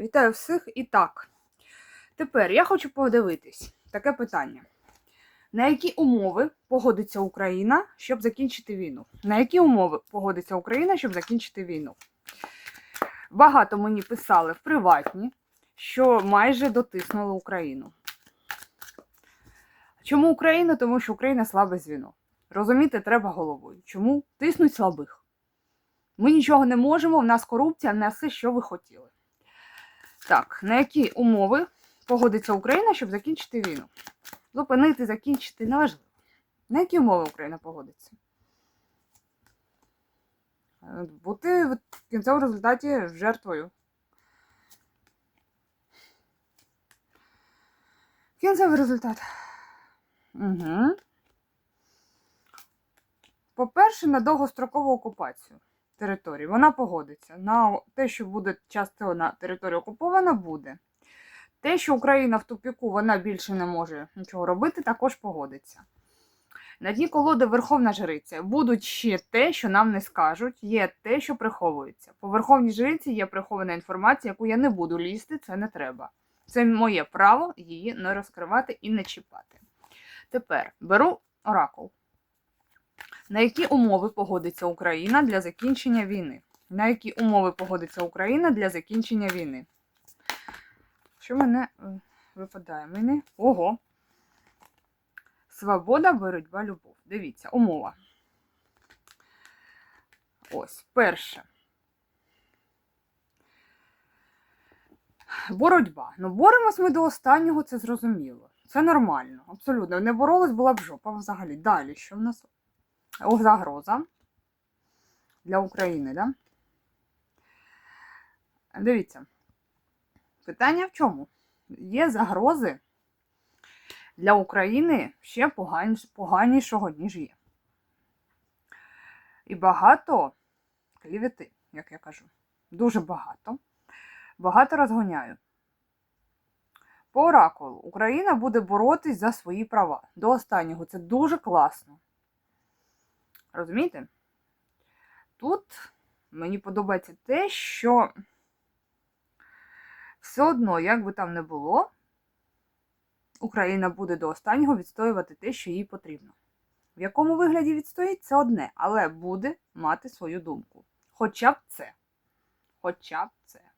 Вітаю всіх і так. Тепер я хочу подивитись таке питання. На які умови погодиться Україна, щоб закінчити війну? На які умови погодиться Україна, щоб закінчити війну? Багато мені писали в приватні, що майже дотиснули Україну. Чому Україну? Тому що Україна слабе звіно. Розуміти треба головою. Чому тиснуть слабих? Ми нічого не можемо, в нас корупція, в нас все, що ви хотіли. Так, на які умови погодиться Україна, щоб закінчити війну? Зупинити, закінчити, неважливо. На які умови Україна погодиться? Е, Бути в кінцевому результаті жертвою. Кінцевий результат. Угу. По-перше, на довгострокову окупацію території. Вона погодиться. На те, що буде частина території окупована, буде. Те, що Україна в тупіку, вона більше не може нічого робити, також погодиться. На дні колоди Верховна Жриця. Будуть ще те, що нам не скажуть, є те, що приховується. По Верховній Жриці є прихована інформація, яку я не буду лізти, це не треба. Це моє право її не розкривати і не чіпати. Тепер беру оракул. На які умови погодиться Україна для закінчення війни? На які умови погодиться Україна для закінчення війни? Що мене е, випадає? Мене? Ого. Свобода, боротьба, любов. Дивіться, умова. Ось, перше. Боротьба. Ну, боремось ми до останнього, це зрозуміло. Це нормально, абсолютно. Не боролись, була б жопа взагалі. Далі, що в нас? Загроза для України, да? Дивіться. Питання в чому? Є загрози для України ще поганішого, ніж є. І багато клівети, як я кажу. Дуже багато. Багато розгоняю. По оракулу Україна буде боротись за свої права. До останнього. Це дуже класно. Розумієте? Тут мені подобається те, що все одно, як би там не було, Україна буде до останнього відстоювати те, що їй потрібно. В якому вигляді відстоїть, це одне, але буде мати свою думку. Хоча б це. Хоча б це.